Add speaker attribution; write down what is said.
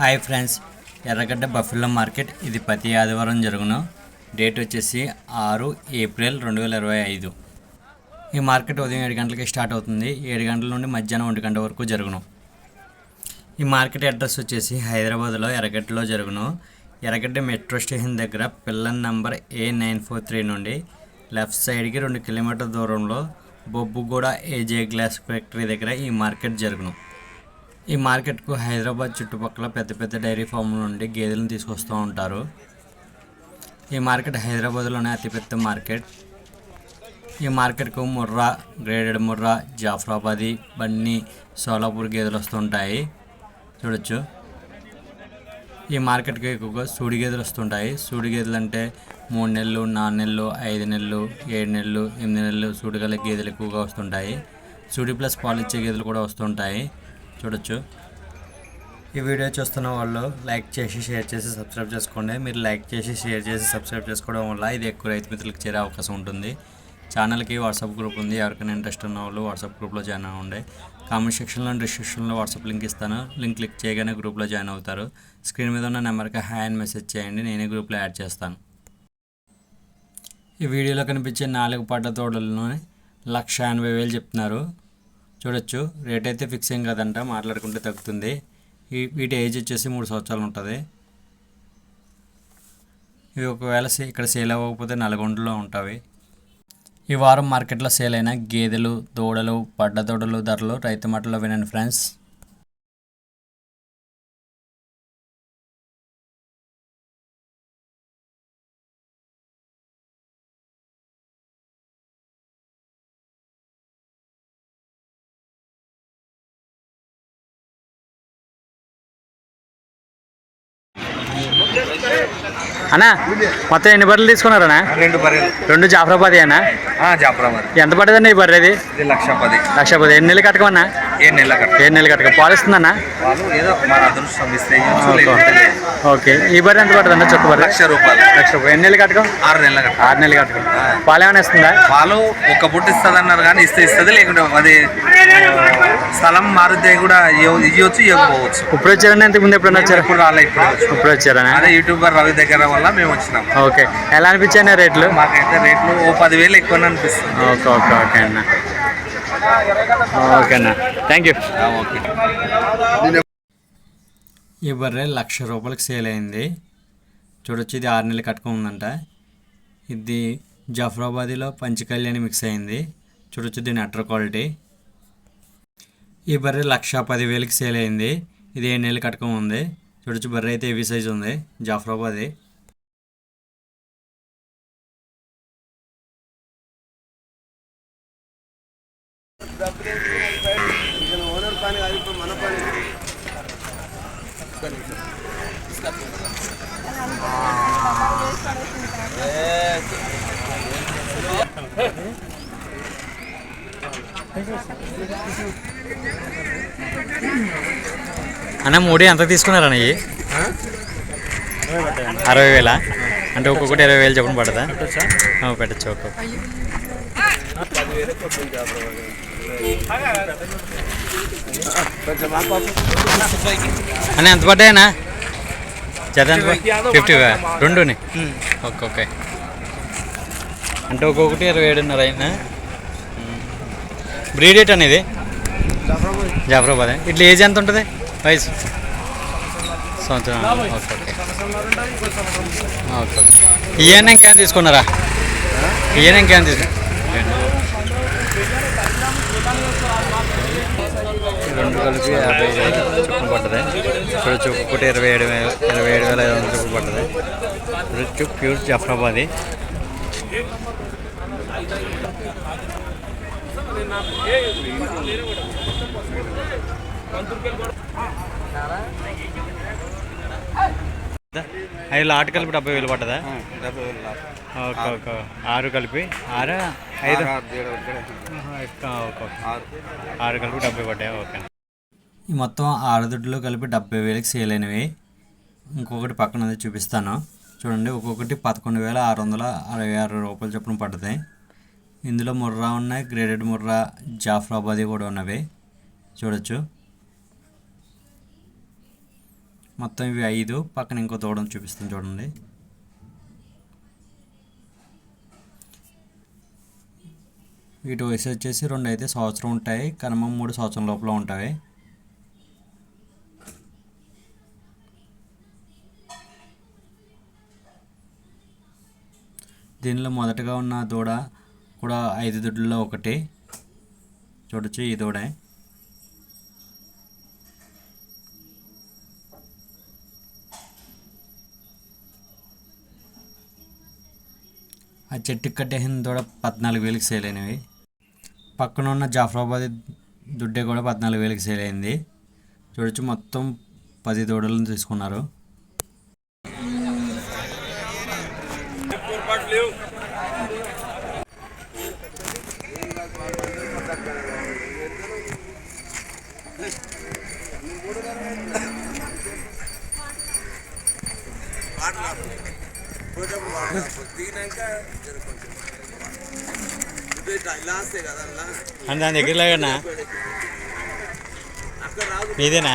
Speaker 1: Hi friends Erragadda buffalo market. ఇది ప్రతి ఆదివారం జరుగును. డేట్ వచ్చేసి ఆరు ఏప్రిల్ రెండు వేల ఇరవై ఐదు. ఈ మార్కెట్ ఉదయం ఏడు గంటలకి స్టార్ట్ అవుతుంది. ఏడు గంటల నుండి మధ్యాహ్నం ఒంటి గంట వరకు జరుగును. ఈ మార్కెట్ అడ్రస్ వచ్చేసి హైదరాబాద్లో ఎర్రగడ్డలో జరుగును. ఎర్రగడ్డ మెట్రో స్టేషన్ దగ్గర pillar number A nine four three నుండి లెఫ్ట్ సైడ్కి రెండు కిలోమీటర్ దూరంలో బొబ్బుగూడ ఏజే గ్లాస్ ఫ్యాక్టరీ దగ్గర ఈ మార్కెట్ జరుగును. ఈ మార్కెట్కు హైదరాబాద్ చుట్టుపక్కల పెద్ద పెద్ద డైరీ ఫామ్ల నుండి గేదెలను తీసుకొస్తూ ఉంటారు. ఈ మార్కెట్ హైదరాబాద్లోనే అతిపెద్ద మార్కెట్. ఈ మార్కెట్కు ముర్రా గ్రేడెడ్ ముర్రా జాఫరాబాదీ బన్నీ సోలాపూర్ గేదెలు వస్తుంటాయి చూడొచ్చు. ఈ మార్కెట్కి ఎక్కువగా సూడి గేదెలు వస్తుంటాయి సూడి గేదెలు అంటే మూడు నెలలు నాలుగు నెలలు ఐదు నెలలు ఏడు నెలలు ఎనిమిది నెలలు సూడిగల గేదెలు ఎక్కువగా వస్తుంటాయి సూడి ప్లస్ పాలు ఇచ్చే గేదెలు కూడా వస్తుంటాయి చూడొచ్చు. ఈ వీడియో చూస్తున్న వాళ్ళు లైక్ చేసి షేర్ చేసి సబ్స్క్రైబ్ చేసుకోండి. మీరు లైక్ చేసి షేర్ చేసి సబ్స్క్రైబ్ చేసుకోవడం వల్ల ఇది ఎక్కువ రైతు మిత్రులకు చేరే అవకాశం ఉంటుంది. ఛానల్కి వాట్సాప్ గ్రూప్ ఉంది. ఎవరికైనా ఇంట్రెస్ట్ ఉన్న వాళ్ళు వాట్సాప్ గ్రూప్లో జాయిన్ అవ్వండి. కామెంట్ సెక్షన్లో డిస్క్రిప్షన్లో వాట్సాప్ లింక్ ఇస్తాను. లింక్ క్లిక్ చేయగానే గ్రూప్లో జాయిన్ అవుతారు. స్క్రీన్ మీద ఉన్న నెంబర్కి హాయ్ అని మెసేజ్ చేయండి. నేనే గ్రూప్లో యాడ్ చేస్తాను. ఈ వీడియోలో కనిపించే నాలుగు పడ్డ తోడలను లక్ష ఎనభై వేలు చెప్తున్నారు. చూడొచ్చు. రేట్ అయితే ఫిక్స్ ఏం కాదంట మాట్లాడుకుంటే తగ్గుతుంది. ఈ వీటి ఏజ్ వచ్చేసి మూడు సంవత్సరాలు ఉంటుంది. ఇవి ఒకవేళ సే- ఇక్కడ సేల్ అవ్వకపోతే నల్గొండలో ఉంటాయి ఈ వారం మార్కెట్లో సేల్ అయిన గేదెలు దూడలు పడ్డ దూడలు ధరలు రైతు మాటలో వినండి ఫ్రెండ్స్. అన్నా మొత్తం ఎన్ని బర్రెలు తీసుకున్నారన్నా?
Speaker 2: రెండు బర్రెలు.
Speaker 1: రెండు జాఫరాబాదీ అన్నా?
Speaker 2: జాఫరాబాద్
Speaker 1: ఎంత పడ్డదండి ఈ బర్రెది?
Speaker 2: లక్ష పది.
Speaker 1: లక్ష పది. ఎన్ని నెలలు కట్టకమన్నా?
Speaker 2: ఏ నెల కట్ట
Speaker 1: ఏడు నెలలు కట్టక పాలిస్తుందన్నా?
Speaker 2: వాళ్ళు ఏదో మన అదృష్టం ఇస్తే ఇవ్వచ్చు, లేకుంటే లేదు.
Speaker 1: ఓకే. ఈ బర్రె ఎంత పడుతుందా చొక్క బర్రె?
Speaker 2: లక్ష రూపాయలు.
Speaker 1: లక్ష రూపాయలు. ఎన్ని నెలలు కట్టకం?
Speaker 2: ఆరు నెలల కట్ట
Speaker 1: ఆరు నెలలు కట్టకం. పాలు ఏమైనా ఇస్తుందా?
Speaker 2: వాళ్ళు ఒక్క పుట్ట ఇస్తుంది అన్నారు కానీ ఇస్తే ఇస్తుంది లేకుంటే అది ఆ, స్థలం మారితే కూడా ఇవ్వ- ఇవ్వచ్చు ఇవ్వకపోవచ్చు
Speaker 1: ఇప్పుడు వచ్చారని ఇంతకు ముందు ఎప్పుడైనా వచ్చారా?
Speaker 2: ఇప్పుడు రాలే ఇప్పుడు వచ్చాం.
Speaker 1: ఇప్పుడు వచ్చారనా
Speaker 2: అదే యూట్యూబర్ రవి దగ్గర వల్ల మేము వచ్చినాం.
Speaker 1: ఓకే. ఎలా అనిపించాయి రేట్లు?
Speaker 2: మాకైతే రేట్లు ఓ పదివేలు ఎక్కువ అనిపిస్తుంది.
Speaker 1: ఓకే ఓకే ఓకే అన్న. ఓకే థ్యాంక్ యూ
Speaker 2: ఓకే
Speaker 1: ఈ బర్రె లక్ష రూపాయలకి సేల్ అయింది. చూడొచ్చు ఇది ఆరు నెలలు కట్టుకుందంట ఇది జాఫరాబాదీలో పంచకళ్యాణి మిక్స్ అయింది. చూడొచ్చు దీని అట్ర క్వాలిటీ. ఈ బర్రె లక్ష పదివేలకి సేల్ అయింది. ఇది ఏడు నెలలు కట్టుకం ఉంది చూడొచ్చు బర్రె అయితే ఏవి సైజ్ ఉంది. జాఫరాబాదీ. అన్న మూడు ఎంత తీసుకున్నారన్న ఇవి అరవై వేల? అంటే ఒక్కొక్కటి ఇరవై వేలు చెప్పని పడదా? పెట్టచ్చు? ఒక్కొక్క అన్న ఎంత పడ్డాయనా జత ఎంత ఫిఫ్టీ రెండుని? Okay okay. అంటే ఒక్కొక్కటి ఇరవై ఏడున్నర అయినా బ్రీడ్ రేట్ అనేది? జాఫరాబాద్. ఇట్లా ఏజ్ ఎంత ఉంటుంది? వయసు? సంవత్సరం. Okay okay. Okay okay. ఇవన్నీ ఇంకేం తీసుకున్నారా? ఇవన్నీ ఇంకేం తీసుకున్నారు కలిపి యాభై ఐదు చొప్పున పడ్డది. చూడొచ్చు ఒక్కొక్కటి ఇరవై ఏడు వేల ఇరవై ఏడు వేల ఐదు వందల చొప్పున పడ్డది. చూడొచ్చు ప్యూర్ జఫరాబాదీ. ఐదు లాట్ కలిపి డెబ్బై వేలు పడ్డదా? ఓకే ఓకే ఆరు కలిపి ఆరు? ఐదు? ఆరు కలిపి డెబ్బై పడ్డాయి? ఓకే ఈ మొత్తం ఆడదుడ్లు కలిపి డెబ్బై వేలకు సేల్ అయినవి. ఇంకొకటి పక్కన చూపిస్తాను. చూడండి ఒక్కొక్కటి పదకొండు వేల ఆరు వందల అరవై ఆరు రూపాయలు చొప్పున పడుతాయి. ఇందులో ముర్రా ఉన్నాయి గ్రేడెడ్ ముర్రా జాఫ్రాబాదీ కూడా ఉన్నవి. చూడొచ్చు. మొత్తం ఇవి ఐదు పక్కన ఇంకో దూడను చూపిస్తాను చూడండి. వీటి వయసు వచ్చేసి రెండు అయితే సంవత్సరం ఉంటాయి కనుమ మూడు సంవత్సరం లోపల ఉంటాయి. దీనిలో మొదటగా ఉన్న దూడ కూడా ఐదు దొడ్లలో ఒకటి. చూడొచ్చు ఈ దూడే. ఆ చెట్టుకి కట్టేసిన దూడ పద్నాలుగు వేలకు సేల్ అయినవి. పక్కన ఉన్న జాఫరాబాద్ దుడ్డే కూడా పద్నాలుగు వేలకు సేల్ అయింది. చూడొచ్చు మొత్తం పది దూడలను తీసుకున్నారు. అంటే దాని దగ్గర లేకన్నా ఇదేనా